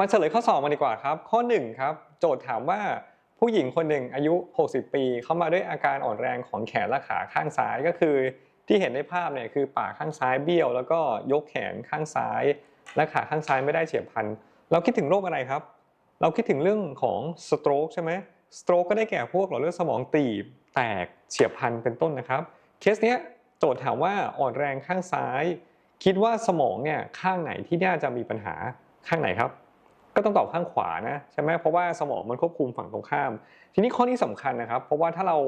มาเฉลยข้อสอบมาดีกว่าครับ ข้อ1ครับโจทย์ถามว่าผู้หญิงคนหนึ่งอายุ 60 ปี เข้ามาด้วยอาการอ่อนแรงของแขนและขาข้างซ้ายก็คือ ที่เห็นในภาพเนี่ยคือปากข้างซ้ายเบี้ยว แล้วก็ยกแขนข้างซ้าย และขาข้างซ้ายไม่ได้เฉียบพลันเราคิดถึงโรคอะไรครับ เราคิดถึงเรื่องของสโตรกใช่ไหมสโตรกก็ได้แก่พวกหลอดเลือดสมองตีบแตกเฉียบพลันเป็นต้นนะครับเคสเนี้ยโจทย์ถามว่าอ่อนแรงข้างซ้าย คิดว่าสมองเนี่ยข้างไหนที่น่าจะมีปัญหาข้างไหนครับ ก็ต้องตอบข้างขวานะใช่ไหมเพราะว่าสมองมันควบคุมฝั่งตรงข้าม ทีนี้ข้อนี้สำคัญนะครับ เพราะว่าถ้าเรา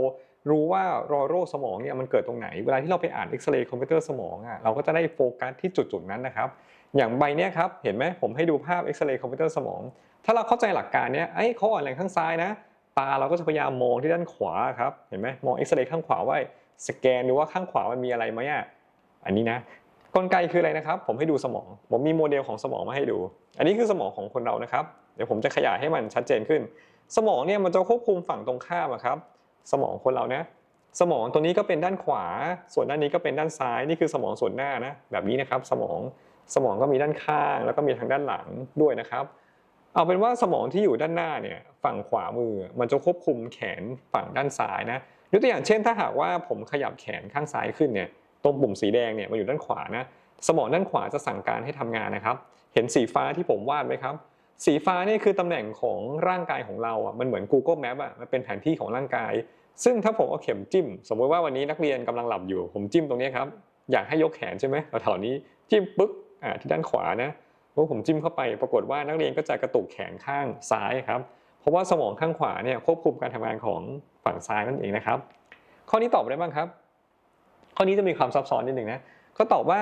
รู้ว่ารอยโรคสมองเนี่ยมันเกิดตรงไหน เวลาที่เราไปอ่านเอ็กซเรย์คอมพิวเตอร์สมองอะเราก็จะได้โฟกัสที่จุดๆนั้นนะครับอย่างใบเนี้ยครับเห็นไหมผมให้ดูภาพเอ็กซเรย์คอมพิวเตอร์สมอง ถ้าเราเข้าใจหลักการเนี้ยไอ้เขาอ่อนแรงข้างซ้ายนะ ตาเราก็จะพยายามมองที่ด้านขวาครับเห็นไหมมองเอ็กซเรย์ข้างขวาไว่าสแกนดูว่าข้างขวามันมีอะไรไหมอะอันนี้นะ กลไกคืออะไรนะครับ ผมให้ดูสมอง ผมมีโมเดลของสมองมาให้ดู อันนี้คือสมองของคนเรานะครับ เดี๋ยวผมจะขยายให้มันชัดเจนขึ้น สมองเนี่ยมันจะควบคุมฝั่งตรงข้ามอะครับ สมองคนเรานะ สมองตัวนี้ก็เป็นด้านขวา ส่วนด้านนี้ก็เป็นด้านซ้าย นี่คือสมองส่วนหน้านะ แบบนี้นะครับ สมอง สมองก็มีด้านข้าง แล้วก็มีทางด้านหลังด้วยนะครับ เอาเป็นว่าสมองที่อยู่ด้านหน้าเนี่ย ฝั่งขวามือ มันจะควบคุมแขนฝั่งด้านซ้ายนะ ยกตัวอย่างเช่น ถ้าหากว่าผมขยับแขนข้างซ้ายขึ้นเนี่ย ตรงปุ่มสีแดงเนี่ยมันอยู่ด้านขวานะสมองด้านขวาจะสั่งการให้ทำงานนะครับ เห็นสีฟ้าที่ผมวาดไหมครับ สีฟ้านี่คือตำแหน่งของร่างกายของเราอะมันเหมือน Google Map อะมันเป็นแผนที่ของร่างกาย ซึ่งถ้าผมเอาเข็มจิ้ม สมมติว่าวันนี้นักเรียนกำลังหลับอยู่ ผมจิ้มตรงนี้ครับอยากให้ยกแขนใช่ไหมแถวนี้จิ้มปึ๊กอ่าที่ด้านขวานะพอผมจิ้มเข้าไปปรากฏว่านักเรียนก็จะกระตุกแขนข้างซ้ายครับ เพราะว่าสมองข้างขวาเนี่ยควบคุมการทำงานของฝั่งซ้ายนั่นเองนะครับ ข้อนี้ตอบได้บ้างครับ ข้อนี้จะมีความซับซ้อนนิดหนึ่งนะก็ตอบว่า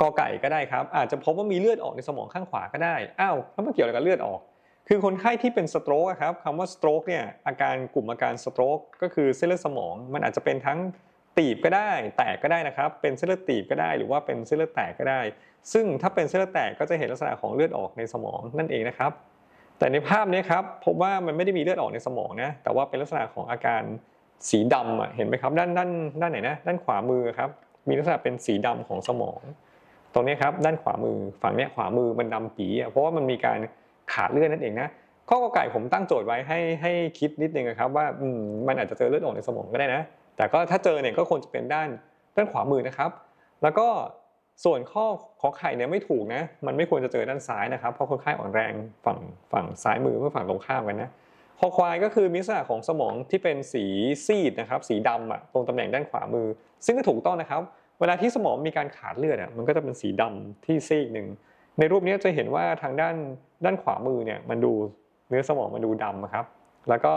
กอไก่ก็ได้ครับ อาจจะพบว่ามีเลือดออกในสมองข้างขวาก็ได้อ้าวแล้วมันเกี่ยวอะไรกับเลือดออก คือคนไข้ที่เป็นสโตรกครับคำว่าสโตรกเนี่ยอาการกลุ่มอาการสโตรกก็คือเส้นเลือดสมอง มันอาจจะเป็นทั้งตีบก็ได้ แตกก็ได้นะครับ เป็นเส้นเลือดตีบก็ได้ หรือว่าเป็นเส้นเลือดแตกก็ได้ ซึ่งถ้าเป็นเส้นเลือดแตกก็จะเห็นลักษณะของเลือดออกในสมองนั่นเองนะครับ แต่ในภาพนี้ครับพบว่ามันไม่ได้มีเลือดออกในสมองนะแต่ว่าเป็นลักษณะของอาการ สีดำอะเห็นไหมครับด้านด้านด้านไหนนะด้านขวามือครับมีลักษณะเป็นสีดำของสมอง ตรงนี้ครับด้านขวามือฝั่งเนี้ยขวามือมันดำปีอะเพราะว่ามันมีการขาดเลือดนั่นเองนะข้อกอไก่ผมตั้งโจทย์ไว้ให้ให้คิดนิดนึงนะครับว่ามมันอาจจะเจอเลือดออกในสมองก็ได้นะแต่ก็ถ้าเจอเนี่ยก็ควรจะเป็นด้านด้านขวามือนะครับ แล้วก็ส่วนข้อขอไข่เนี่ยไม่ถูกนะ มันไม่ควรจะเจอด้านซ้ายนะครับเพราะคนไข้อ่อนแรงฝั่งฝั่งซ้ายมือเมื่อฝั่งตรงข้ามกันนะ คอควายก็คือมีลักษณะของสมองที่เป็นสีซีดนะครับ สีดำอะตรงตำแหน่งด้านขวามือ ซึ่งก็ถูกต้องนะครับ เวลาที่สมองมีการขาดเลือดอะมันก็จะเป็นสีดำที่ซีกหนึ่งในรูปนี้จะเห็นว่าทางด้านด้านขวามือเนี่ยมันดูเนื้อสมองมันดูดำครับ แล้วก็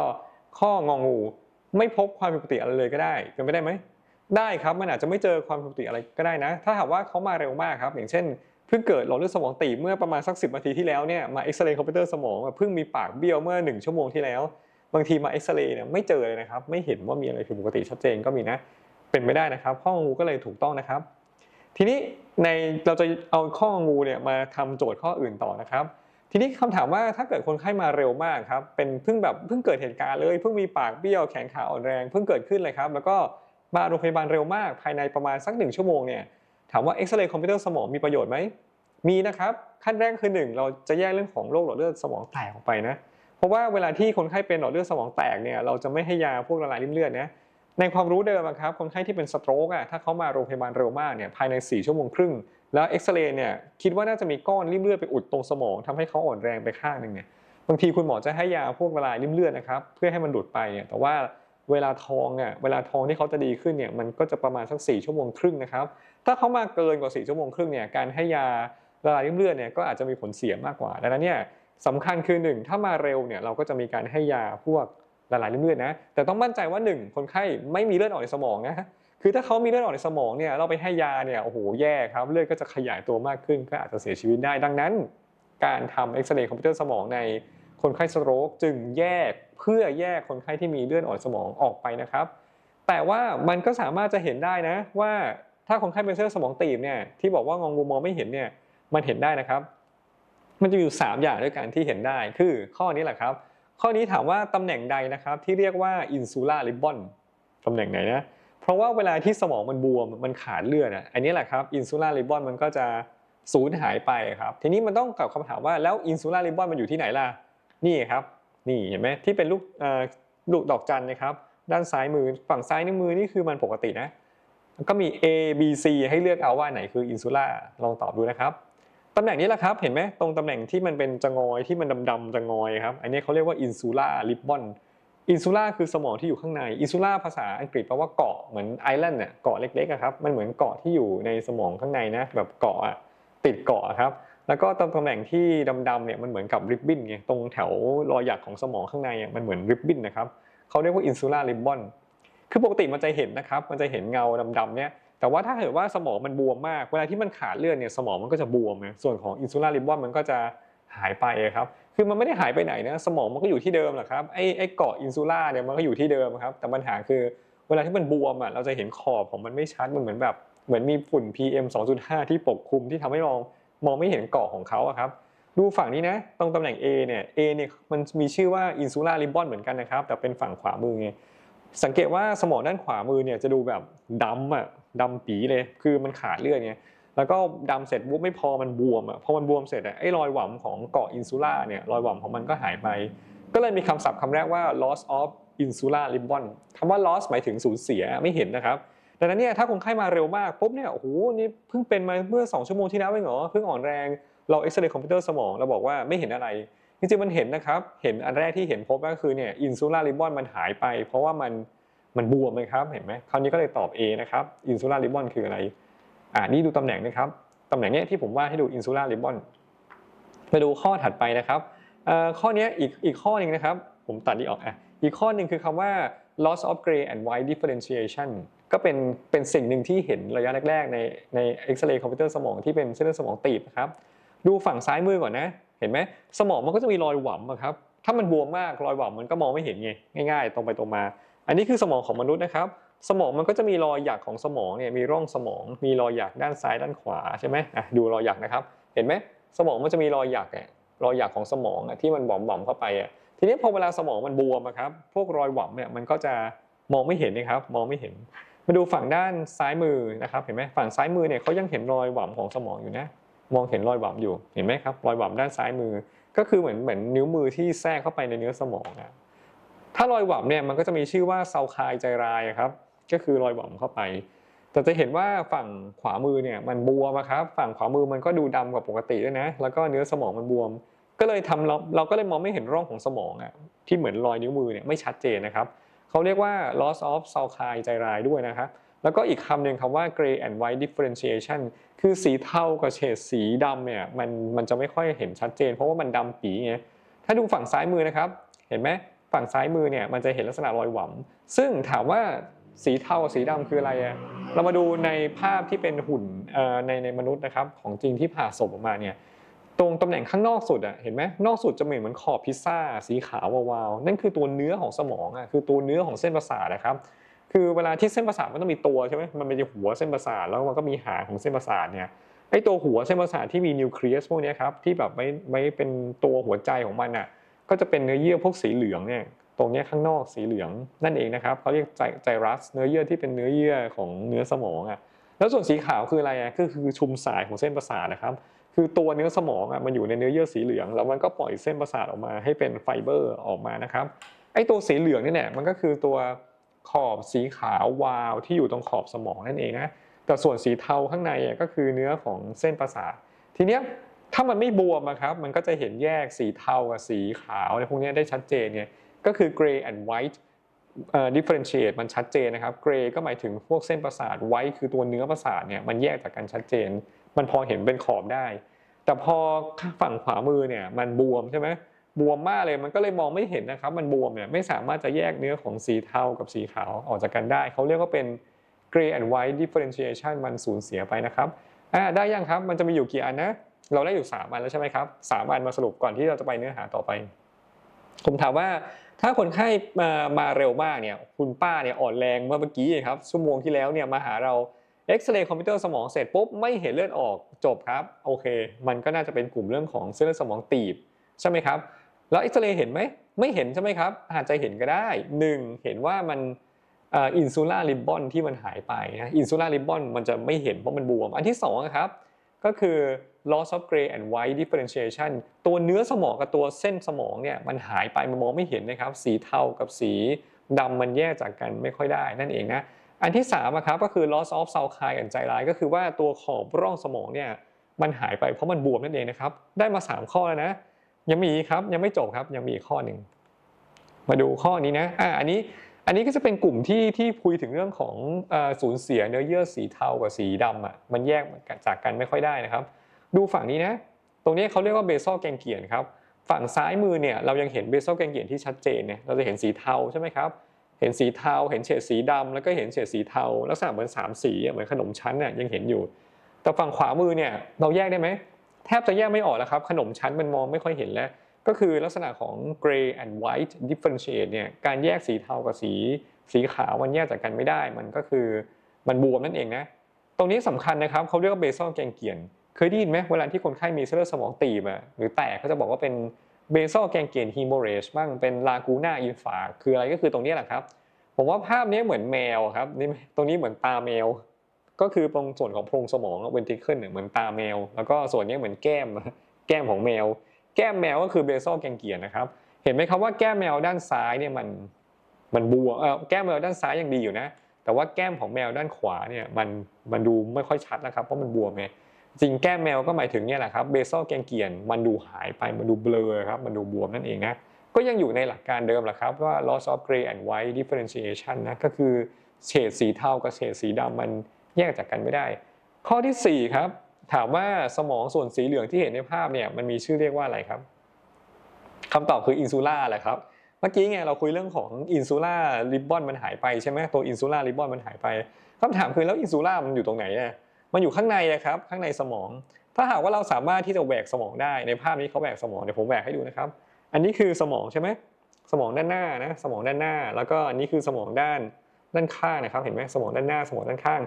ข้ององูไม่พบความผิดปกติอะไรเลยก็ได้เป็นไปได้ไหมได้ครับมันอาจจะไม่เจอความผิดปกติอะไรก็ได้นะ ถ้าหากว่าเขามาเร็วมากครับ อย่างเช่น พิ่งเกิดหลอดเลือดสมองตีเมื่อประมาณสัก10นาทีที่แล้วเนี่ยมาเอ็กซเรย์คอมพิวเตอร์สมองเพิ่งมีปากเบี้ยวเมื่อ 1 ชั่วโมงที่แล้ว บางทีมาเอ็กซเรย์เนี่ยไม่เจอเลยนะครับไม่เห็นว่ามีอะไรผิดปกติชัดเจนก็มีนะ เป็นไม่ได้นะครับข้องูก็เลยถูกต้องนะครับ ทีนี้ในเราจะเอาข้องูเนี่ยมาทำโจทย์ข้ออื่นต่อนะครับ ทีนี้คำถามว่าถ้าเกิดคนไข้มาเร็วมากครับเป็นเพิ่งแบบเพิ่งเกิดเหตุการณ์เลยเพิ่งมีปากเบี้ยวแขนขาอ่อนแรงเพิ่งเกิดขึ้นเลยครับแล้วก็มาโรงพยาบาลเร็วมากภายในประมาณสักหนึ่งชั่วโมงเนี่ย ถามว่าเอ็กซเรย์คอมพิวเตอร์สมองมีประโยชน์ไหมมีนะครับขั้นแรกคือหนึ่งเราจะแยกเรื่องของโรคหลอดเลือดสมองแตกออกไปนะเพราะว่าเวลาที่คนไข้เป็นหลอดเลือดสมองแตกเนี่ยเราจะไม่ให้ยาพวกละลายริ่มเลือดนะในความรู้เดิมครับคนไข้ที่เป็นสโตรกอะถ้าเขามาโรงพยาบาลเร็วมากเนี่ยภายใน 4 ชั่วโมงครึ่ง แล้วเอ็กซเรย์เนี่ยคิดว่าน่าจะมีก้อนริ่มเลือดไปอุดตรงสมองทำให้เขาอ่อนแรงไปข้างหนึ่งเนี่ยบางทีคุณหมอจะให้ยาพวกละลายริ่มเลือดนะครับเพื่อให้มันหลุดไปเนี่ยแต่ว่า เวลาทองอะเวลาทองที่เขาจะดีขึ้นเนี่ยมันก็จะประมาณสัก4ชั่วโมงครึ่งนะครับ ถ้าเขามาเกินกว่า4ชั่วโมงครึ่งเนี่ยการให้ยาละลายริ่มเลือดเนี่ยก็อาจจะมีผลเสียมากกว่าดังนั้นเนี่ยสำคัญคือ 1 ถ้ามาเร็วเนี่ยเราก็จะมีการให้ยาพวกละลายริ่มเลือดนะแต่ต้องมั่นใจว่า 1 คนไข้ไม่มีเลือดออกในสมองนะคือถ้าเขามีเลือดออกในสมองเนี่ยเราไปให้ยาเนี่ยโอ้โหแย่ครับเลือดก็จะขยายตัวมากขึ้นก็อาจจะเสียชีวิตได้ดังนั้น การทำเอ็กซเรย์คอมพิวเตอร์สมองในคนไข้สโตรกจึงแยก เพื่อแยกคนไข้ที่มีเลือดออกในสมองออกไปนะครับ แต่ว่ามันก็สามารถจะเห็นได้นะว่าถ้าคนไข้เป็นเส้นเลือดสมองตีบเนี่ยที่บอกว่างองงูมองไม่เห็นเนี่ยมันเห็นได้นะครับ มันจะมีอยู่ 3 อย่างด้วยกันที่เห็นได้คือข้อนี้แหละครับ ข้อนี้ถามว่าตำแหน่งใดนะครับ ที่เรียกว่าอินซูล่าริบบอนตำแหน่งไหนนะเพราะว่าเวลาที่สมองมันบวมมันขาดเลือดอะอันนี้แหละครับอินซูล่าริบบอนมันก็จะศูนย์หายไปครับ ทีนี้มันต้องกลับคำถามว่าแล้วอินซูล่าริบบอนมันอยู่ที่ไหนล่ะนี่ครับ นี่เห็นไหมที่เป็นลูกลูกดอกจันนะครับ ด้านซ้ายมือฝั่งซ้ายนิ้วมือนี่คือมันปกตินะก็มี A B C ให้เลือกเอาว่าไหนคืออินซูล่าลองตอบดูนะครับตำแหน่งนี้แหละครับเห็นไหมตรงตำแหน่งที่มันเป็นจงอยที่มันดำๆจงอยครับอันนี้เขาเรียกว่าอินซูล่าริบบอนอินซูล่าคือสมองที่อยู่ข้างในอินซูล่าภาษาอังกฤษแปลว่าเกาะเหมือนไอแลนด์เนี่ยเกาะเล็กๆครับมันเหมือนเกาะที่อยู่ในสมองข้างในนะแบบเกาะติดเกาะครับ แล้วก็ตรงตำแหน่งที่ดำๆเนี่ยมันเหมือนกับริบบิ้นไงตรงแถวรอยหยักของสมองข้างในอะมันเหมือนริบบิ้นนะครับเขาเรียกว่าอินซูล่าริบบอนคือปกติมันจะเห็นนะครับมันจะเห็นเงาดำๆเนี่ยแต่ว่าถ้าเกิดว่าสมองมันบวมมาก เวลาที่มันขาดเลือดเนี่ยสมองมันก็จะบวมนะส่วนของอินซูล่าริบบอนมันก็จะหายไปครับ คือมันไม่ได้หายไปไหนนะสมองมันก็อยู่ที่เดิมแหละครับไอ้ไอ้เกาะอินซูล่าเนี่ยมันก็อยู่ที่เดิมครับแต่ปัญหาคือเวลาที่มันบวมอะเราจะเห็นขอบของมันไม่ชัดมันเหมือนแบบเหมือนมีฝุ่น PM 2.5 ที่ปกคลุมที่ทำให้มอง มองไม่เห็นเกาะของเขาครับ ดูฝั่งนี้นะ ตรงตำแหน่ง A เนี่ย A เนี่ยมันมีชื่อว่าอินซูล่าริบบอนเหมือนกันนะครับ แต่เป็นฝั่งขวามือไง สังเกตว่าสมองด้านขวามือเนี่ยจะดูแบบดำอะดำปีเลย คือมันขาดเลือดไง แล้วก็ดำเสร็จปุ๊บไม่พอมันบวมอะพอมันบวมเสร็จอะไอ้รอยหว่ำของเกาะอินซูล่าเนี่ยรอยหว่ำของมันก็หายไป ก็เลยมีคำศัพท์คำแรกว่า loss of insular ribbon คำว่า loss หมายถึงสูญเสียไม่เห็นนะครับ ดังนั้นเนี่ยถ้าคนไข้มาเร็วมากปุ๊บเนี่ยโอ้โหนี่เพิ่งเป็นมาเมื่อ 2 ชั่วโมงที่แล้วเองเหรอเพิ่งอ่อนแรงเราเอ็กซเรย์คอมพิวเตอร์สมองเราบอกว่าไม่เห็นอะไรจริงๆมันเห็นนะครับเห็นอันแรกที่เห็นพบก็คือเนี่ยอินซูล่าริบบอนมันหายไป เพราะว่ามันมันบวมนะครับเห็นไหมคราวนี้ก็เลยตอบ A นะครับอินซูล่าริบบอนคืออะไรอ่านี่ดูตำแหน่งนะครับตำแหน่งเนี้ยที่ผมว่าให้ดูอินซูล่าริบบอนไปดูข้อถัดไปนะครับอ่อข้อนี้อีกอีกข้อหนึ่งนะครับ ผมตัดนี้ออกอะอีกข้อหนึ่งคือคำว่า loss of gray and white differentiation ก็เป็นเป็นสิ่งหนึ่งที่เห็นระยะแรกๆในในเอ็กซเรย์คอมพิวเตอร์สมองที่เป็นเส้นเลือดสมองตีบนะครับดูฝั่งซ้ายมือก่อนนะ เห็นไหมสมองมันก็จะมีรอยหว่ำครับถ้ามันบวมมากรอยหว่ำมันก็มองไม่เห็นไงง่าย ๆ ตรงไปตรงมา อันนี้คือสมองของมนุษย์นะครับ สมองมันก็จะมีรอยหยักของสมองเนี่ยมีร่องสมอง มีรอยหยักด้านซ้ายด้านขวาใช่ไหมอะดูรอยหยักนะครับ เห็นไหมสมองมันจะมีรอยหยักอะรอยหยักของสมองอะที่มันบ่อมๆเข้าไปอะทีนี้พอเวลาสมองมันบวมครับพวกรอยหว่ำเนี่ยมันก็จะมองไม่เห็นนะครับมองไม่เห็น มาดูฝั่งด้านซ้ายมือนะครับเห็นไหมฝั่งซ้ายมือเนี่ยเขายังเห็นรอยหว่ำของสมองอยู่นะมองเห็นรอยหว่ำอยู่เห็นไหมครับรอยหว่ำด้านซ้ายมือ ก็คือเหมือนเหมือนนิ้วมือที่แทรกเข้าไปในเนื้อสมองอะถ้ารอยหว่ำเนี่ยมันก็จะมีชื่อว่าเซาคายใจรายครับก็คือรอยหว่ำเข้าไป แต่จะเห็นว่าฝั่งขวามือเนี่ยมันบวมครับฝั่งขวามือมันก็ดูดำกว่าปกติด้วยนะแล้วก็เนื้อสมองมันบวม ก็เลยทำเราเราก็เลยมองไม่เห็นร่องของสมองอะที่เหมือนรอยนิ้วมือเนี่ยไม่ชัดเจนนะครับ เขาเรียกว่า loss of s a l k i ใจรายด้วยนะครับแล้วก็อีกคำหนึ่งคำว่า gray and white differentiation คือสีเทากับเฉดสีดำเนี่ยมันมันจะไม่ค่อยเห็นชัดเจน เพราะว่ามันดำปีไงถ้าดูฝั่งซ้ายมือนะครับ เห็นไหมฝั่งซ้ายมือเนี่ยมันจะเห็นลักษณะรอยหว่ำซึ่งถามว่าสีเทากับสีดำคืออะไรอะเรามาดูในภาพที่เป็นหุ่นในในมนุษย์นะครับของจริงที่ผ่าศพออกมาเนี่ย ตรงตำแหน่งข้างนอกสุดอะเห็นไหมนอกสุดจะเหมือนเหมือนขอบพิซซ่าสีขาววาวๆนั่นคือตัวเนื้อของสมองอะคือตัวเนื้อของเส้นประสาทนะครับคือเวลาที่เส้นประสาทมันต้องมีตัวใช่ไหมมันเป็นหัวเส้นประสาทแล้วมันก็มีหางของเส้นประสาทเนี่ยไอตัวหัวเส้นประสาทที่มีนิวเคลียสพวกนี้ครับที่แบบไม่ไม่เป็นตัวหัวใจของมันอะก็จะเป็นเนื้อเยื่อพวกสีเหลืองเนี่ยตรงนี้ข้างนอกสีเหลืองนั่นเองนะครับเขาเรียกไจไจรัสเนื้อเยื่อที่เป็นเนื้อเยื่อของเนื้อสมองอะแล้วส่วนสีขาวคืออะไรอะก็คือชุมสายของเส้นประสาทนะครับ คือตัวเนื้อสมองอะมันอยู่ในเนื้อเยื่อสีเหลือง แล้วมันก็ปล่อยเส้นประสาทออกมาให้เป็นไฟเบอร์ออกมานะครับไอ้ตัวสีเหลืองนี่แหละมันก็คือตัวขอบสีขาววาวที่อยู่ตรงขอบสมองนั่นเองนะแต่ส่วนสีเทาข้างในก็คือเนื้อของเส้นประสาททีเนี้ยถ้ามันไม่บวมครับมันก็จะเห็นแยกสีเทากับสีขาวในพวกนี้ได้ชัดเจนเนี่ยก็คือ gray and white เอ่อ differentiate มันชัดเจนนะครับ gray ก็หมายถึงพวกเส้นประสาท white คือตัวเนื้อประสาทเนี่ยมันแยกจากกันชัดเจน มันพอเห็นเป็นขอบได้ แต่พอฝั่งขวามือเนี่ยมันบวมใช่ไหมบวมมากเลยมันก็เลยมองไม่เห็นนะครับ มันบวมเนี่ยไม่สามารถจะแยกเนื้อของสีเทากับสีขาวออกจากกันได้ เขาเรียกว่าเป็น gray and white differentiation มันสูญเสียไปนะครับอ่าได้ยังครับมันจะมีอยู่กี่อันนะ เราได้อยู่ 3 อันแล้วใช่ไหมครับสามอันมาสรุปก่อนที่เราจะไปเนื้อหาต่อไป ผมถามว่าถ้าคนไข้มามาเร็วมากเนี่ยคุณป้าเนี่ยอ่อนแรงเมื่อเมื่อกี้ครับชั่วโมงที่แล้วเนี่ยมาหาเรา เอ็กซเรย์คอมพิวเตอร์สมองเสร็จปุ๊บไม่เห็นเลือดออกจบครับโอเค มันก็น่าจะเป็นกลุ่มเรื่องของเส้นเลือดสมองตีบใช่ไหมครับแล้วเอ็กซเรย์เห็นไหมไม่เห็นใช่ไหมครับอาจจะเห็นก็ได้หนึ่งเห็นว่ามันอินซูล่าริบบอนที่มันหายไปนะอินซูล่าริบบอนมันจะไม่เห็นเพราะมันบวม อันที่สองอะครับก็คือ loss of gray and white differentiation ตัวเนื้อสมองกับตัวเส้นสมองเนี่ยมันหายไปมันมองไม่เห็นนะครับ สีเทากับสีดำมันแยกจากกันไม่ค่อยได้นั่นเองนะ อันที่3อะครับก็คือ loss of sulci and ใจร้าย ก็คือว่าตัวขอบร่องสมองเนี่ยมันหายไปเพราะมันบวมนั่นเองนะครับ ได้มา 3 ข้อแล้วนะ ยังมีครับยังไม่จบครับยังมีอีกข้อหนึ่งมาดูข้อนี้นะอ่าอันนี้อันนี้ก็จะเป็นกลุ่มที่ที่คุยถึงเรื่องของอ่อสูญเสียเนื้อเยื่อสีเทากับสีดำอะมันแยกจากกันไม่ค่อยได้นะครับ ดูฝั่งนี้นะ ตรงนี้เขาเรียกว่าเบซ a ลแกงเกียนครับฝั่งซ้ายมือเนี่ยเรายังเห็นเบซ a ลแกงเกียนที่ชัดเจนเนี่ยเราจะเห็นสีเทาใช่ไหมครับ เห็นสีเทา เห็นเฉดสีดำแล้วก็เห็นเฉดสีเทาลักษณะเหมือนสามสีเหมือนขนมชั้นน่ะยังเห็นอยู่ แต่ฝั่งขวามือเนี่ยเราแยกได้ไหมแทบจะแยกไม่ออกแล้วครับขนมชั้นมันมองไม่ค่อยเห็นแล้ว ก็คือลักษณะของ gray and white differentiate เนี่ยการแยกสีเทากับสีสีขาวมันแยกจากกันไม่ได้ มันก็คือมันบวมนั่นเองนะตรงนี้สำคัญนะครับเขาเรียกว่าเบซ a ลแกงเกียนเคยได้ยินไหมเวลาที่คนไข้มีเส้นเลือดสมองตีบอะหรือแตกเขาจะบอกว่าเป็น เบซ a ลแกงเกียนฮีโมเรจบ้างเป็นลากูน่าอินฟาคืออะไรก็คือตรงนี้แหละครับ ผมว่าภาพนี้เหมือนแมวครับนี่ตรงนี้เหมือนตาแมว ก็คือตรงส่วนของโพรงสมองเวนทิเคิลเนี่ยเหมือนตาแมว แล้วก็ส่วนนี้เหมือนแก้มแก้มของแมว แก้มแมวก็คือเบซ a ลแกงเกียนนะครับ เห็นไหมครับว่าแก้มแมวด้านซ้ายเนี่ยมันมันบวมเออแก้มแมวด้านซ้ายยังดีอยู่นะ แต่ว่าแก้มของแมวด้านขวาเนี่ยมันมันดูไม่ค่อยชัดนะครับเพราะมันบวมไง จริงแก้มแมวก็หมายถึงเนี่ยแหละครับเบซ a ลแกงเกียนมันดูหายไปมันดูเบลอครับมันดูบวมนั่นเองนะก็ยังอยู่ในหลักการเดิมแหละครับว่า loss of gray and white differentiation นะก็คือเฉดสีเทากับเฉดสีดำมันแยกจากกันไม่ได้ ข้อทีสี่ 4 ครับ ถามว่าสมองส่วนสีเหลืองที่เห็นในภาพเนี่ยมันมีชื่อเรียกว่าอะไรครับคำตอบคืออินซูล่าแหละครับเมื่อกี้ไงเราคุยเรื่องของอินซูล่าริบบอนมันหายไปใช่ไหมตัวอินซูล่าริบบอนมันหายไปคำถามคือแล้วอินซูล่ามันอยู่ตรงไหนเนี่ย มันอยู่ข้างในนะครับข้างในสมอง ถ้าหากว่าเราสามารถที่จะแหวกสมองได้ในภาพนี้เขาแหวกสมองเดี๋ยวผมแหวกให้ดูนะครับ อันนี้คือสมองใช่ไหมสมองด้านหน้านะสมองด้านหน้า แล้วก็อันนี้คือสมองด้านด้านข้างนะครับเห็นไหมสมองด้านหน้าสมองด้านข้าง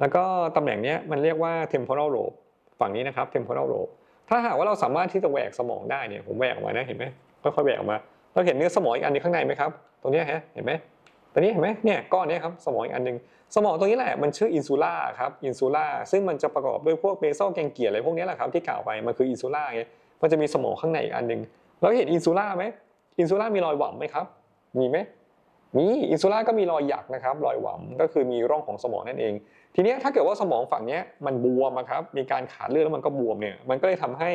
แล้วก็ตำแหน่งนี้มันเรียกว่า temporal lobe ฝั่งนี้นะครับ temporal lobe ถ้าหากว่าเราสามารถที่จะแหวกสมองได้เนี่ยผมแหวกออกมานะเห็นไหมค่อยๆแหวกออกมาเราเห็นเนื้อสมองอีกอันนึงข้างในไหมครับ ตรงนี้ฮะเห็นไหม ตรงนี้เห็นไหมเนี่ยก้อนนี้ครับสมองอีกอันนึง สมองตรงนี้แหละมันชื่ออินซูล่าครับอินซูล่าซึ่งมันจะประกอบด้วยพวกเบซ a ลแกงเกียร์อะไรพวกนี้แหละครับที่กล่าวไปมันคืออินซูล่าไงมันจะมีสมองข้างในอีกอันนึงเราเห็นอินซูล่าไหมอินซูล่ามีรอยหว่ำไหมครับ มีไหมมีอินซูล่าก็มีรอยหยักนะครับรอยหว่ำก็คือมีร่องของสมองนั่นเอง ทีนี้ถ้าเกิดว่าสมองฝั่งนี้มันบวมอะครับมีการขาดเลือดแล้วมันก็บวมเนี่ยมันก็เลยทำให้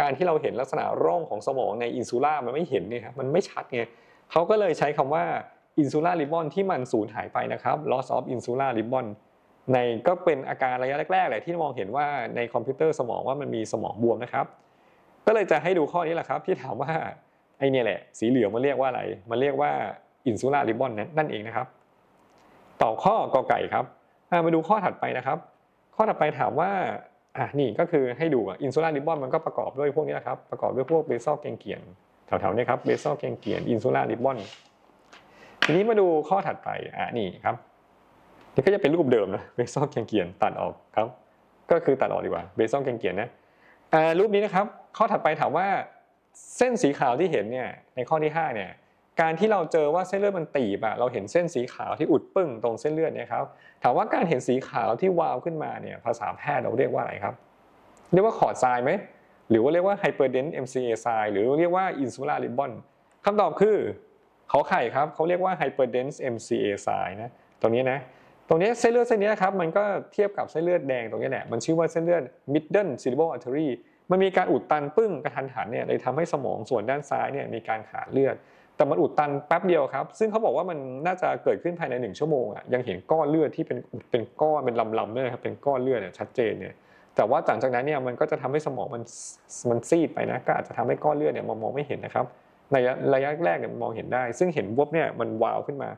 การที่เราเห็นลักษณะร่องของสมองในอินซูล่ามันไม่เห็นเนี่ยครับมันไม่ชัดไงเขาก็เลยใช้คำว่า อินซูล่าริบบอนที่มันสูญหายไปนะครับ loss of insular ribbon ในก็เป็นอาการระยะแรกๆเลยที่มองเห็นว่าในคอมพิวเตอร์สมองว่ามันมีสมองบวมนะครับ ก็เลยจะให้ดูข้อนี้แหละครับ ที่ถามว่าไอเนี่ยแหละ สีเหลืองมันเรียกว่าอะไร มันเรียกว่าอินซูล่าริบบอนนั่นเองนะครับต่อข้อกอไก่ครับมาดูข้อถัดไปนะครับ ข้อถัดไปถามว่าอะนี่ก็คือให้ดูอินซูล่าริบบอนมันก็ประกอบด้วยพวกนี้นะครับประกอบด้วยพวกเบซ a ลแกงเกียนแถวๆนี้ครับเบซ a ลแกงเกียนอินซูล่าริบบอน ทีนี้มาดูข้อถัดไปอะนี่ครับนี่ก็จะเป็นรูปเดิมนะเบซ a ลแกงเกียนตัดออกครับ ก็คือตัดออกดีกว่าเบซ a ลแกงเกียนนะรูปนี้นะครับ ข้อถัดไปถามว่าเส้นสีขาวที่เห็นเนี่ยในข้อที่5เนี่ยการที่เราเจอว่าเส้นเลือดมันตีบอะเราเห็นเส้นสีขาวที่อุดปึ้งตรงเส้นเลือดเนี่ยครับถามว่าการเห็นสีขาวที่วาวขึ้นมาเนี่ยภาษาแพทย์เราเรียกว่าอะไรครับ เรียกว่าขอดทรายไหมหรือว่าเรียกว่าไฮเปอร์เดน MCA ทรายหรือเรียกว่าอินซูลาริบบอนคำตอบคือ เขาไข่ครับเขาเรียกว่าไฮเปอร์เดน MCA ทรายนะตรงนี้นะตรงนี้เส้นเลือดเส้นนี้ครับมันก็เทียบกับเส้นเลือดแดงตรงนี้แหละมันชื่อว่าเส้นเลือด middle cerebral artery มันมีการอุดตันปึ้งกระทันหันเนี่ยเลยทำให้สมองส่วนด้านซ้ายเนี่ยมีการขาดเลือด แต่มันอุดตันแป๊บเดียวครับ ซึ่งเขาบอกว่ามันน่าจะเกิดขึ้นภายในหนึ่งชั่วโมงอะยังเห็นก้อนเลือดที่เป็นเป็นก้อนเป็นลำๆด้วยครับเป็นก้อนเลือดเนี่ยชัดเจนเนี่ยแต่ว่าหลังจากนั้นเนี่ยมันก็จะทำให้สมองมันมันซีดไปนะก็อาจจะทำให้ก้อนเลือดเนี่ยมองไม่เห็นนะครับ ในระยะแรกเนี่ยมองเห็นได้ ซึ่งเห็นวบเนี่ยมันวาวขึ้นมา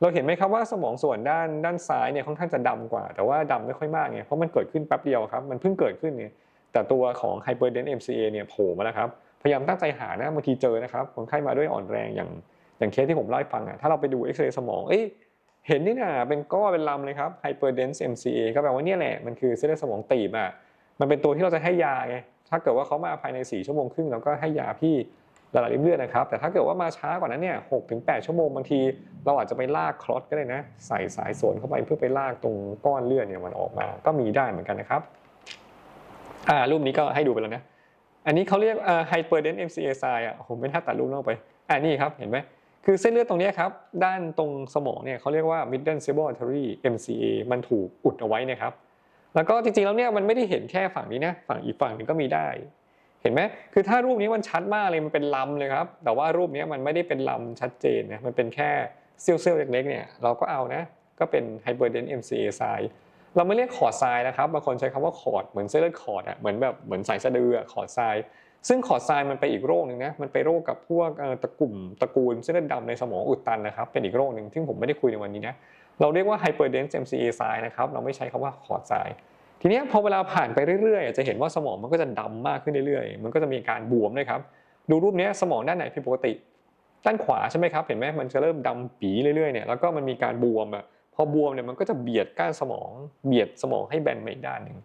เราเห็นไหมครับว่าสมองส่วนด้านด้านซ้ายเนี่ยค่อนข้างจะดำกว่า แต่ว่าดำไม่ค่อยมากไงเพราะมันเกิดขึ้นแป๊บเดียวครับมันเพิ่งเกิดขึ้นเนี่ยแต่ตัวของ Hyperden MCA เนี่ยโผล่มาแล้วครับพยายามตั้งใจหานะบางทีเจอนะครับคนไข้มาด้วยอ่อนแรงอย่างอย่างเคสที่ผมเล่าให้ฟังอะถ้าเราไปดูเอ็กซเรย์สมองเอ้ยเห็นนี่นะเป็นก้อนเป็นลำเลยครับ Hyperden MCA ก็แปลว่าเนี่ยแหละมันคือเส้นเลือดสมองตีบอะมันเป็นตัวที่เราจะให้ยาไงถ้าเกิดว่าเขามาภายใน 4 ชั่วโมงครึ่งเราก็ให้ยาพี่ ละลายริ่มเลือดนะครับ แต่ถ้าเกิดว่ามาช้ากว่านั้นเนี่ยหกถึงแปดชั่วโมงบางที เราอาจจะไปลากคลอตก็ได้นะ ใส่สายสวนเข้าไปเพื่อไปลากตรงก้อนเลือดเนี่ยมันออกมา ก็มีได้เหมือนกันนะครับ อ่ารูปนี้ก็ให้ดูไปแล้วนะ อันนี้เขาเรียกอ่า hyperdense MCA sign อะผมเป็นท่าตัดรูปนอกไป อ่านี่ครับเห็นไหมคือเส้นเลือดตรงนี้ครับ ด้านตรงสมองเนี่ยเขาเรียกว่า middle cerebral artery MCA มันถูกอุดเอาไว้นะครับ แล้วก็จริงๆแล้วเนี่ยมันไม่ได้เห็นแค่ฝั่งนี้นะ ฝั่งอีกฝั่งหนึ่งก็มีได้ เห็นไหมคือถ้ารูปนี้มันชัดมากเลยมันเป็นลำเลยครับ แต่ว่ารูปนี้มันไม่ได้เป็นลำชัดเจนนะมันเป็นแค่เซี่ยวๆเล็กๆเนี่ยเราก็เอานะก็เป็น hyperdense MCA sign เราไม่เรียกคอร์ดทรายนะครับบางคนใช้คำว่าคอร์ดเหมือนเส้นเลือดคอร์ดอะเหมือนแบบเหมือนสายสะดือคอร์ดทรายซึ่งคอร์ดทรายมันไปอีกโรคหนึ่งนะมันไปโรคกับพวกเอ่อตระกลุ่มตระกูลเส้นเลือดดำในสมองอุดตันนะครับเป็นอีกโรคหนึ่งที่ผมไม่ได้คุยในวันนี้นะเราเรียกว่า hyperdense MCA sign นะครับเราไม่ใช้คำว่าคอร์ดทราย ทีนี้พอเวลาผ่านไปเรื่อยๆ จะเห็นว่าสมองมันก็จะดำมากขึ้นเรื่อยๆ มันก็จะมีการบวมด้วยครับ ดูรูปนี้สมองด้านไหนผิดปกติ ด้านขวาใช่ไหมครับ เห็นไหมมันจะเริ่มดำปีเรื่อยๆ เนี่ย แล้วก็มันมีการบวมอะพอบวมเนี่ยมันก็จะเบียดก้านสมอง เบียดสมองให้แบนไปอีกด้านหนึ่ง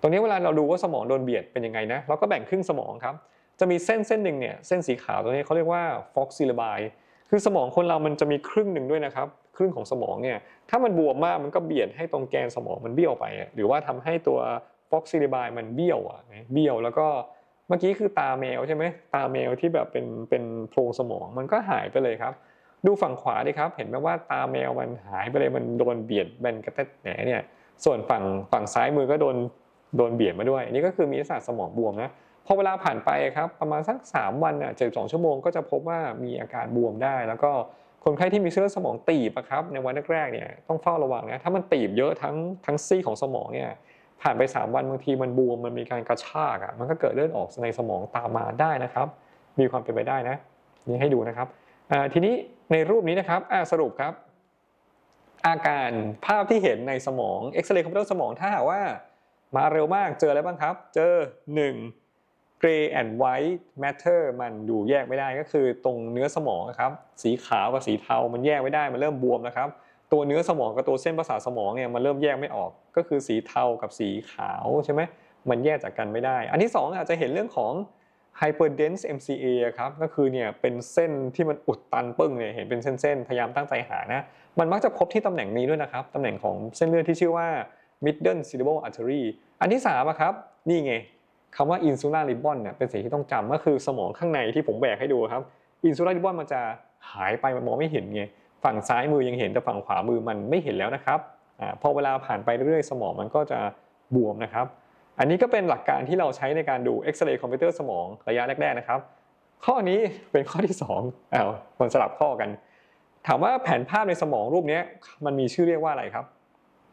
ตรงนี้เวลาเราดูว่าสมองโดนเบียดเป็นยังไงนะ เราก็แบ่งครึ่งสมองครับ จะมีเส้นเส้นหนึ่งเนี่ย เส้นสีขาวตัวนี้เขาเรียกว่า fox c y l l i คือสมองคนเรามันจะมีครึ่งหนึ่งด้วยนะครับ รึ่งของสมองเนี่ยถ้ามันบวมมากมันก็เบียดให้ตรงแกนสมองมันเบี้ยวไป หรือว่าทำให้ตัว fox c y l l i มันเบี้ยวอะเบี้ยวแล้วก็เมื่อกี้คือตาแมวใช่ไหมตาแมวที่แบบเป็นเป็นโพรงสมองมันก็หายไปเลยครับ ดูฝั่งขวาดิครับ เห็นไหมว่าตาแมวมันหายไปเลยมันโดนเบียดแบนกระแทกแหนเนี่ยส่วนฝั่งฝั่งซ้ายมือก็โดนโดนเบียดมาด้วยอันนี่ก็คือมีลักษณะสมองบวมนะพอเวลาผ่านไปครับประมาณสัก 3 วันอะเจ็ดสองชั่วโมงก็จะพบว่ามีอาการบวมได้ แล้วก็ คนไข้ที่มีเส้นเลือดสมองตีบอะครับในวันแรกๆเนี่ยต้องเฝ้าระวังนะถ้ามันตีบเยอะทั้งทั้งซี่ของสมองเนี่ยผ่านไป 3 วันบางทีมันบวมมันมีการกระชากอะมันก็เกิดเลือดออกในสมองตามมาได้นะครับ มีความเป็นไปได้นะนี่ให้ดูนะครับทีนี้ในรูปนี้นะครับสรุปครับ อาการภาพที่เห็นในสมองเอ็กซเรย์คอมพิวเตอร์สมองถ้าหากว่ามาเร็วมากเจออะไรบ้างครับ เจอ 1 gray and white matter มันอยู่แยกไม่ได้ก็คือตรงเนื้อสมองนะครับสีขาวกับสีเทามันแยกไม่ได้มันเริ่มบวมนะครับ ตัวเนื้อสมองกับตัวเส้นประสาทสมองเนี่ยมันเริ่มแยกไม่ออก ก็คือสีเทากับสีขาวใช่ไหมมันแยกจากกันไม่ได้ อันที่ 2 อาจจะเห็นเรื่องของ hyperdense MCA อะครับก็คือเนี่ยเป็นเส้นที่มันอุดตันปึ้งเนี่ยเห็นเป็นเส้นๆพยายามตั้งใจหานะมันมักจะพบที่ตำแหน่งนี้ด้วยนะครับตำแหน่งของเส้นเลือดที่ชื่อว่า middle cerebral artery อันที่3อะครับนี่ไง คำว่า insular ribbon เนี่ยเป็นสิ่งที่ต้องจำก็คือสมองข้างในที่ผมแบกให้ดูครับ insular ribbon มันจะหายไปมันมองไม่เห็นไงฝั่งซ้ายมือยังเห็นแต่ฝั่งขวามือมันไม่เห็นแล้วนะครับอาพอเวลาผ่านไปเรื่อยๆ สมองมันก็จะบวมนะครับ อันนี้ก็เป็นหลักการที่เราใช้ในการดูเอ็กซเรย์คอมพิวเตอร์สมองระยะแรกๆนะครับ ข้อนี้เป็นข้อที่2อ้าวมันสลับข้อกัน ถามว่าแผนภาพในสมองรูปนี้มันมีชื่อเรียกว่าอะไรครับ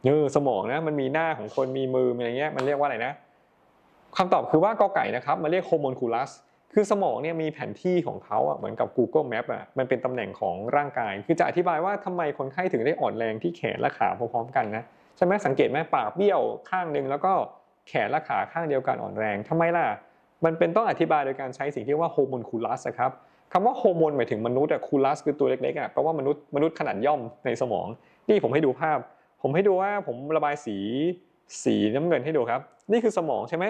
เออสมองนะมันมีหน้าของคนมีมือมีอะไรเงี้ยมันเรียกว่าอะไรนะ คำตอบคือว่ากอไก่นะครับมันเรียกโฮโมนคูลัสคือสมองเนี่ยมีแผนที่ของเขาอะเหมือนกับ Google Map อะมันเป็นตำแหน่งของร่างกาย คือจะอธิบายว่าทำไมคนไข้ถึงได้อ่อนแรงที่แขนและขาพร้อมๆกันนะใช่ไหมสังเกตไหมปากเบี้ยวข้างหนึ่งแล้วก็แขนและขาข้างเดียวกันอ่อนแรงทำไมล่ะ มันเป็นต้องอธิบายโดยการใช้สิ่งที่ว่าโฮโมนคูลัสครับคำว่าโฮโมนหมายถึงมนุษย์อะคูลัสคือตัวเล็กๆอะแปลว่ามนุษย์มนุษย์ขนาดย่อมในสมอง นี่ผมให้ดูภาพ ผมให้ดูว่าผมระบายสีสีน้ำเงินให้ดูครับ นี่คือสมองใช่ไหม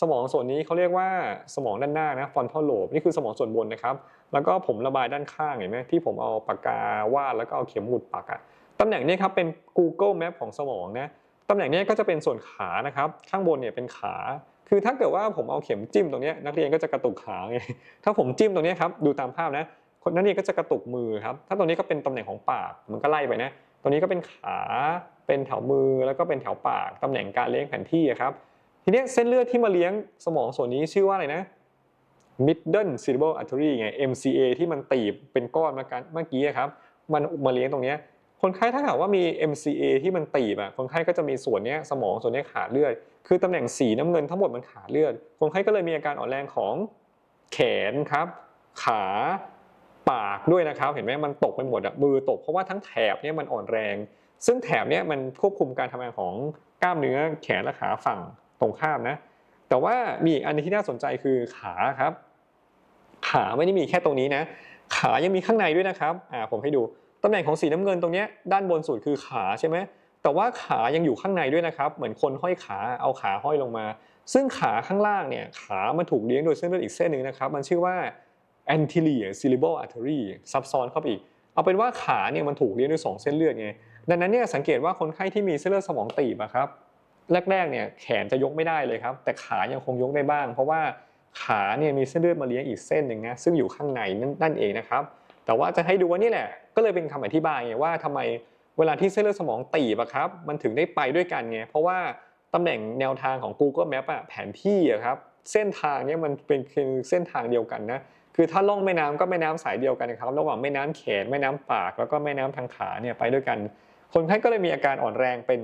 สมองส่วนนี้เขาเรียกว่าสมองด้านหน้านะฟอนทัลโลบนี่คือสมองส่วนบนนะครับ แล้วก็ผมระบายด้านข้างเห็นไหมที่ผมเอาปากกาวาดแล้วก็เอาเข็มหมุดปักอะตำแหน่งนี้ครับเป็น Google Map ของสมองนะตำแหน่งนี้ก็จะเป็นส่วนขานะครับ ข้างบนเนี่ยเป็นขา คือถ้าเกิดว่าผมเอาเข็มจิ้มตรงนี้นักเรียนก็จะกระตุกขาไงถ้าผมจิ้มตรงนี้ครับดูตามภาพนะคนนักเรียนก็จะกระตุกมือครับ ถ้าตรงนี้ก็เป็นตำแหน่งของปากมันก็ไล่ไปนะตรงนี้ก็เป็นขาเป็นแถวมือแล้วก็เป็นแถวปากตำแหน่งการเลี้ยงแผนที่ครับ ทีนี้เส้นเลือดที่มาเลี้ยงสมองส่วนนี้ชื่อว่าอะไรนะ middle cerebral artery ไง MCA ที่มันตีบเป็นก้อนมากันเมื่อกี้ครับมันมาเลี้ยงตรงนี้คนไข้ถ้าหากว่ามี MCA ที่มันตีบอะคนไข้ก็จะมีส่วนนี้สมองส่วนนี้ขาดเลือด คือตำแหน่งสีน้ำเงินทั้งหมดมันขาดเลือด คนไข้ก็เลยมีอาการอ่อนแรงของแขนครับ ขาปากด้วยนะครับ เห็นไหมมันตกไปหมดอะมือตกเพราะว่าทั้งแถบเนี่ยมันอ่อนแรง ซึ่งแถบเนี่ยมันควบคุมการทำงานของกล้ามเนื้อแขนและขาฝั่ง ตรงข้ามนะ แต่ว่ามีอีกอันที่น่าสนใจคือขาครับ ขาไม่ได้มีแค่ตรงนี้นะ ขายังมีข้างในด้วยนะครับอ่าผมให้ดูตำแหน่งของสีน้ำเงินตรงนี้ด้านบนสุดคือขาใช่ไหมแต่ว่าขายังอยู่ข้างในด้วยนะครับ เหมือนคนห้อยขาเอาขาห้อยลงมา ซึ่งขาข้างล่างเนี่ยขามันถูกเลี้ยงโดยเส้นเลือดอีกเส้นหนึ่งนะครับ มันชื่อว่า anterior cerebral artery ซับซ้อนเข้าไปอีก เอาเป็นว่าขาเนี่ยมันถูกเลี้ยงด้วยสองเส้นเลือดไงดังนั้นเนี่ยสังเกตว่าคนไข้ที่มีเส้นเลือดสมองตีบอะครับ แรกๆเนี่ยแขนจะยกไม่ได้เลยครับ แต่ขายังคงยกได้บ้าง เพราะว่าขาเนี่ยมีเส้นเลือดมาเลี้ยงอีกเส้นหนึ่งนะซึ่งอยู่ข้างในนั่นเองนะครับ แต่ว่าจะให้ดูว่านี่แหละก็เลยเป็นคำอธิบายไงว่าทำไมเวลาที่เส้นเลือดสมองตีบอะครับมันถึงได้ไปด้วยกันไงเพราะว่าตำแหน่งแนวทางของ Google Map อะแผนที่อะครับเส้นทางเนี่ยมันเป็นเส้นทางเดียวกันนะคือถ้าล่องแม่น้ำก็แม่น้ำสายเดียวกันนะครับ ระหว่างแม่น้ำแขนแม่น้ำปาก แล้วก็แม่น้ำทางขาเนี่ยไปด้วยกัน คนไข้ก็เลยมีอาการอ่อนแรงเป็น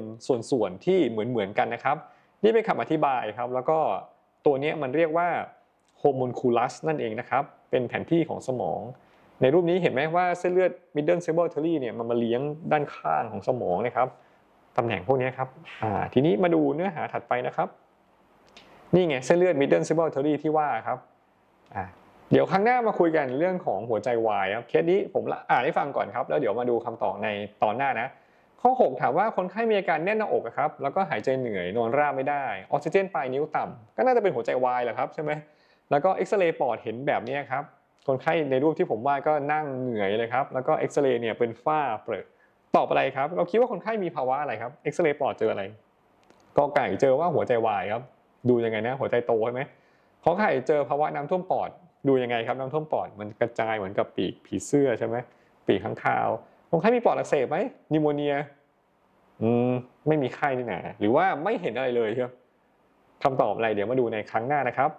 ส่วนๆที่เหมือนๆกันนะครับ นี่เป็นคำอธิบายครับ แล้วก็ตัวนี้มันเรียกว่า homunculus นั่นเองนะครับ เป็นแผนที่ของสมอง ในรูปนี้เห็นไหมว่าเส้นเลือด middle cerebral artery เนี่ยมันมาเลี้ยงด้านข้างของสมองนะครับตำแหน่งพวกนี้ครับทีนี้มาดูเนื้อหาถัดไปนะครับ นี่ไงเส้นเลือด middle cerebral artery ที่ว่าครับเดี๋ยวครั้งหน้ามาคุยกันเรื่องของหัวใจวายครับ เคสนี้ผมอ่านให้ฟังก่อนครับ แล้วเดี๋ยวมาดูคำตอบในตอนหน้านะ ข้อ 6 ถามว่าคนไข้มีอาการแน่นหน้าอกครับแล้วก็หายใจเหนื่อยนอนราบไม่ได้ออกซิเจนปลายนิ้วต่ำก็น่าจะเป็นหัวใจวายแหละครับใช่ไหมแล้วก็เอ็กซเรย์ปอดเห็นแบบนี้ครับคนไข้ในรูปที่ผมวาดก็นั่งเหนื่อยเลยครับแล้วก็เอ็กซเรย์เนี่ยเป็นฝ้าเปรอะตอบอะไรครับ เราคิดว่าคนไข้มีภาวะอะไรครับเอ็กซเรย์ปอดเจออะไรกอไก่เจอว่าหัวใจวายครับ ดูยังไงนะ หัวใจโตใช่ไหมขอไข่เจอภาวะน้ำท่วมปอด ดูยังไงครับน้ำท่วมปอดมันกระจายเหมือนกับปีกผีเสื้อใช่ไหมปีกข้างคาว คนไข้มีปอดอักเสบไหมนิโมเนีย อืมไม่มีไข้นี่นะหรือว่าไม่เห็นอะไรเลยครับคำตอบอะไรเดี๋ยวมาดูในครั้งหน้านะครับ